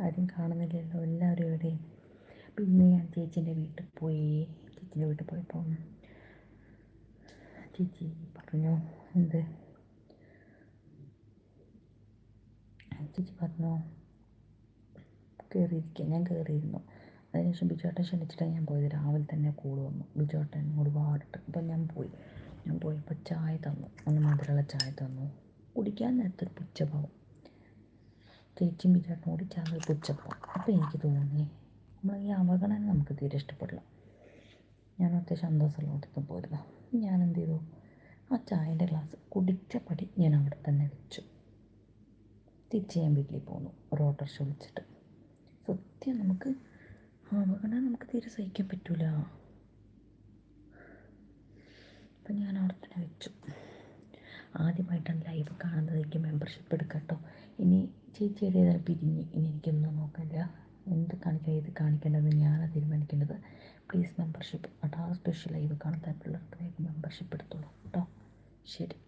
ആരും കാണുന്നില്ലല്ലോ എല്ലാവരും ഇവിടെ പിന്നെ ഞാൻ ചേച്ചീന്റെ വീട്ടിൽ പോയി ചേച്ചീന്റെ വീട്ടിൽ പോയപ്പോൾ ചേച്ചി പറഞ്ഞു എന്ത്? ചേച്ചി പറഞ്ഞു കയറിയിരിക്കുക ഞാൻ കയറിയിരുന്നു അതിനുശേഷം ബിജോട്ടൻ ക്ഷണിച്ചിട്ടാണ് ഞാൻ പോയത് രാവിലെ തന്നെ കൂടുവന്നു ബിജോട്ടൻ ഒരുപാട് അപ്പം ഞാൻ പോയി. ഞാൻ പോയപ്പോൾ ചായ തന്നു. ഒന്ന് മധുരമുള്ള ചായ തന്നു. കുടിക്കാൻ നേരത്തൊരു പുച്ഛഭാവം. ചേച്ചിയും ബിജുവേട്ടനും കൂടി ചായ ഒരു പുച്ഛഭാവം. അപ്പോൾ എനിക്ക് തോന്നി നമ്മൾ ഈ അവഗണന നമുക്ക് തീരെ ഇഷ്ടപ്പെടില്ല. ഞാൻ അത്യാവശ്യം അന്തസ്സുള്ളടത്ത് പോയിരുന്നു ഞാൻ എന്ത് ചെയ്തു? ആ ചായന്റെ ഗ്ലാസ് കുടിച്ച പടി ഞാൻ അവിടെ തന്നെ വെച്ചു. തിരിച്ച് ഞാൻ വീട്ടിൽ പോന്നു. ഒരു ഓട്ടോറിക്ഷ വിളിച്ചിട്ട്. സത്യം നമുക്ക് അവഗണന നമുക്ക് തീരെ സഹിക്കാൻ പറ്റൂല. അപ്പം ഞാൻ അവിടെ തന്നെ വെച്ചു. ആദ്യമായിട്ടാണ് ലൈവ് കാണുന്നത്. എനിക്ക് മെമ്പർഷിപ്പ് എടുക്കട്ടോ. ഇനി ചേച്ചിയുടെ ഏതായാലും പിരിഞ്ഞ് ഇനി എനിക്കൊന്നും നോക്കില്ല എന്ത് കാണിക്കാം ഏത് കാണിക്കേണ്ടത് ഞാനാണ് തീരുമാനിക്കേണ്ടത്. പ്ലീസ് മെമ്പർഷിപ്പ് അതാ സ്പെഷ്യൽ ലൈവ് കാണാൻ താല്പര്യമുള്ളവർക്ക് മെമ്പർഷിപ്പ് എടുത്തോളൂ കേട്ടോ ശരി.